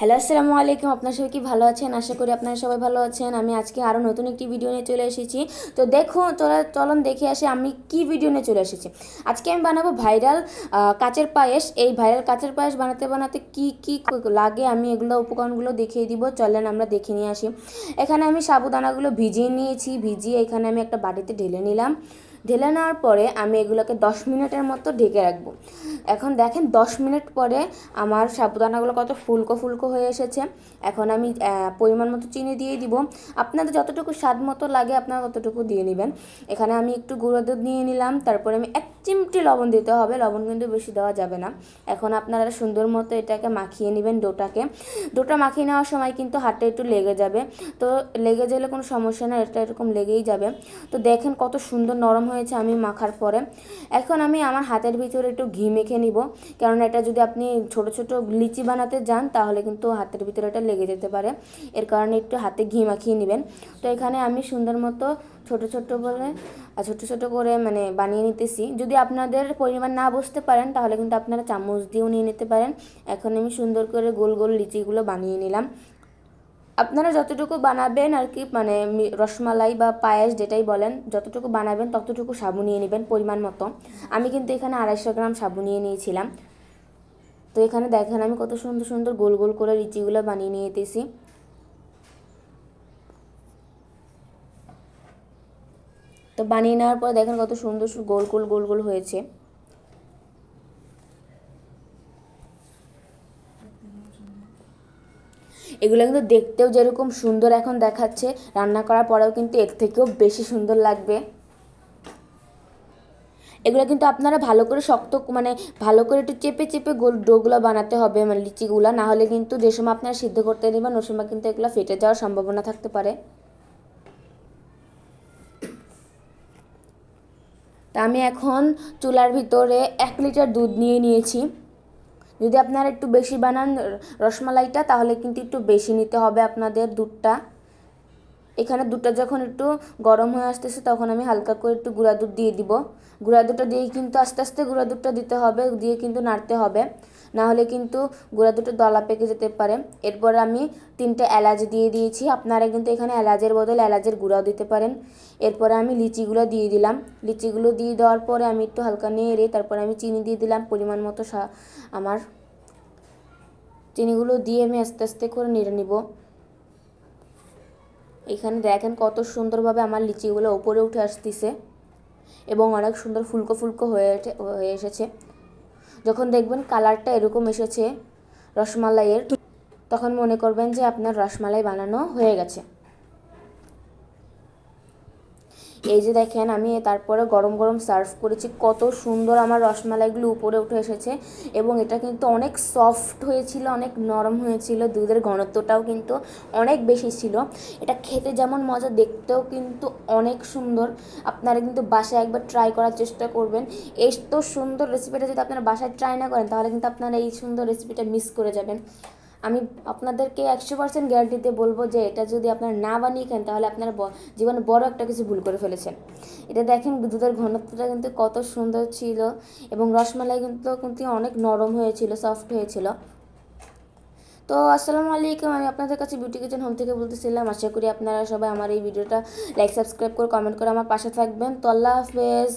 Hello, আসসালামু আলাইকুম। আপনার সবাই কি ভালো আছেন? আশা করি আপনারা সবাই ভালো আছেন। আমি আজকে আরও নতুন একটি ভিডিও নিয়ে চলে এসেছি। তো দেখো, তোরা চলন দেখে আসি আমি কি ভিডিও নিয়ে চলে এসেছি। আজকে আমি বানাবো ভাইরাল কাচের পায়েস। এই ভাইরাল কাচের পায়েস বানাতে বানাতে কি কি লাগে আমি এগুলো উপকরণগুলো দেখিয়ে দিব। চলেন আমরা দেখে নিয়ে আসি। এখানে আমি সাবুদানাগুলো ভিজিয়ে নিয়েছি। ভিজিয়ে এখানে আমি একটা বাটিতে ঢেলে নিলাম। ঢেলে নেওয়ার পরে আমি এগুলোকে দশ মিনিটের মতো ঢেকে রাখব। এখন দেখেন, দশ মিনিট পরে আমার সাবুদানাগুলো কত ফুলকো ফুলকো হয়ে এসেছে। এখন আমি পরিমাণ মতো চিনি দিয়ে দিব। আপনাদের যতটুকু স্বাদ মতো লাগে, আপনারা ততটুকু দিয়ে নেবেন। এখানে আমি একটু গুঁড়ো দুধ নিয়ে নিলাম। তারপরে আমি এক চিমটি লবণ দিতে হবে। লবণ কিন্তু বেশি দেওয়া যাবে না। এখন আপনারা সুন্দর মতো এটাকে মাখিয়ে নেবেন ডোটাকে। ডোটা মাখিয়ে নেওয়ার সময় কিন্তু হাতে একটু লেগে যাবে। তো লেগে গেলে কোনো সমস্যা না এটা এরকম লেগেই যাবে। তো দেখেন কত সুন্দর নরম হয়েছে আমি মাখার পরে। এখন আমি আমার হাতের ভিতরে একটু ঘি মেখে নিব। কারণ এটা যদি আপনি ছোট ছোট লিচি বানাতে যান, তাহলে কিন্তু হাতের ভিতরে এটা লেগে যেতে পারে। এর কারণে একটু হাতে ঘি মাখিয়ে নেবেন। তো এখানে আমি সুন্দর মতো ছোট ছোট বলে ছোট ছোট করে মানে বানিয়ে নিতেছি। যদি আপনাদের পরিমাণ না বুঝতে পারেন, তাহলে কিন্তু আপনারা চামচ দিয়েও নিয়ে নিতে পারেন। এখন আমি সুন্দর করে গোল গোল লিচিগুলো বানিয়ে নিলাম। আপনারা যতটুকু বানাবেন আর কি মানে রসমালাই বা পায়েস যেটাই বলেন, যতটুকু বানাবেন ততটুকু সাবু নিয়ে নেবেন পরিমাণ মতো। আমি কিন্তু এখানে আড়াইশো গ্রাম সাবু নিয়ে নিয়েছিলাম। তো এখানে দেখেন আমি কত সুন্দর সুন্দর গোল গোল করে লিচিগুলো বানিয়ে নিয়ে যেতেছি তো বানিয়ে নেওয়ার পর দেখেন কত সুন্দর গোল গোল গোল গোল হয়েছে। এগুলো কিন্তু দেখতেও যেরকম সুন্দর এখন দেখাচ্ছে, রান্না করার পরেও কিন্তু এর থেকেও বেশি সুন্দর লাগবে। এগুলো কিন্তু আপনারা ভালো করে শক্ত মানে ভালো করে একটু চেপে চেপে গোল ডোগুলো বানাতে হবে মানে লিচিগুলো। না হলে কিন্তু যে সময় আপনারা সিদ্ধ করতে দেবেন, ওই সময় কিন্তু এগুলো ফেটে যাওয়ার সম্ভাবনা থাকতে পারে। তা আমি এখন চুলার ভিতরে এক লিটার দুধ নিয়ে নিয়েছি। যদি আপনারা একটু বেশি বানান রসমালাইটা, তাহলে কিন্তু একটু বেশি নিতে হবে আপনাদের দুধটা। এখানে দুধটা যখন একটু গরম হয়ে আসতেছে, তখন আমি হালকা করে একটু গুঁড়া দুধ দিয়ে দিব। গুঁড়া দুধটা দিয়ে কিন্তু আস্তে আস্তে গুঁড়া দুধটা দিতে হবে, দিয়ে কিন্তু নাড়তে হবে। না হলে কিন্তু গুঁড়া দুটো দলা পেকে যেতে পারে। এরপর আমি তিনটে এলাচ দিয়ে দিয়েছি। আপনারা কিন্তু এখানে এলাচের বদলে এলাচের গুঁড়াও দিতে পারেন। এরপরে আমি লিচিগুলো দিয়ে দিলাম। লিচিগুলো দিয়ে দেওয়ার পরে আমি একটু হালকা নেড়ে তারপরে আমি চিনি দিয়ে দিলাম। পরিমাণ মতো আমার চিনিগুলো দিয়ে আমি আস্তে আস্তে করে নেড়ে নিব। এখানে দেখেন কত সুন্দরভাবে আমার লিচিগুলো ওপরে উঠে আসতেছে এবং অনেক সুন্দর ফুলকো ফুলকো হয়ে হয়ে এসেছে। যখন দেখবেন কালারটা এরকম এসেছে রসমালাইয়ের, তখন মনে করবেন যে আপনার রসমালাই বানানো হয়ে গেছে। এই যে দেখেন, আমি তারপরে গরম গরম সার্ভ করেছি। কত সুন্দর আমার রসমালাইগুলো উপরে উঠে এসেছে। এবং এটা কিন্তু অনেক সফট হয়েছিল, অনেক নরম হয়েছিল। দুধের ঘনত্বটাও কিন্তু অনেক বেশি ছিল। এটা খেতে যেমন মজা, দেখতেও কিন্তু অনেক সুন্দর। আপনারা কিন্তু বাসায় একবার ট্রাই করার চেষ্টা করবেন। এই তো সুন্দর রেসিপিটা যদি আপনারা বাসায় ট্রাই না করেন, তাহলে কিন্তু আপনারা এই সুন্দর রেসিপিটা মিস করে যাবেন। আমি আপনাদেরকে একশো পার্সেন্ট গ্যারান্টিতে বলব যে এটা যদি আপনারা না বানিয়ে খান, তাহলে আপনারা জীবনে বড় একটা কিছু ভুল করে ফেলেছেন। এটা দেখেন দুধের ঘনত্বটা কিন্তু কত সুন্দর ছিল এবং রসমালাই কিন্তু কিন্তু অনেক নরম হয়েছিল সফট হয়েছিল। তো আসসালামু আলাইকুম, আমি আপনাদের কাছে বিউটি কিচেন হোম থেকে বলতেছিলাম। আশা করি আপনারা সবাই আমার এই ভিডিওটা লাইক সাবস্ক্রাইব করে কমেন্ট করে আমার পাশে থাকবেন। তো আল্লাহ হাফেজ।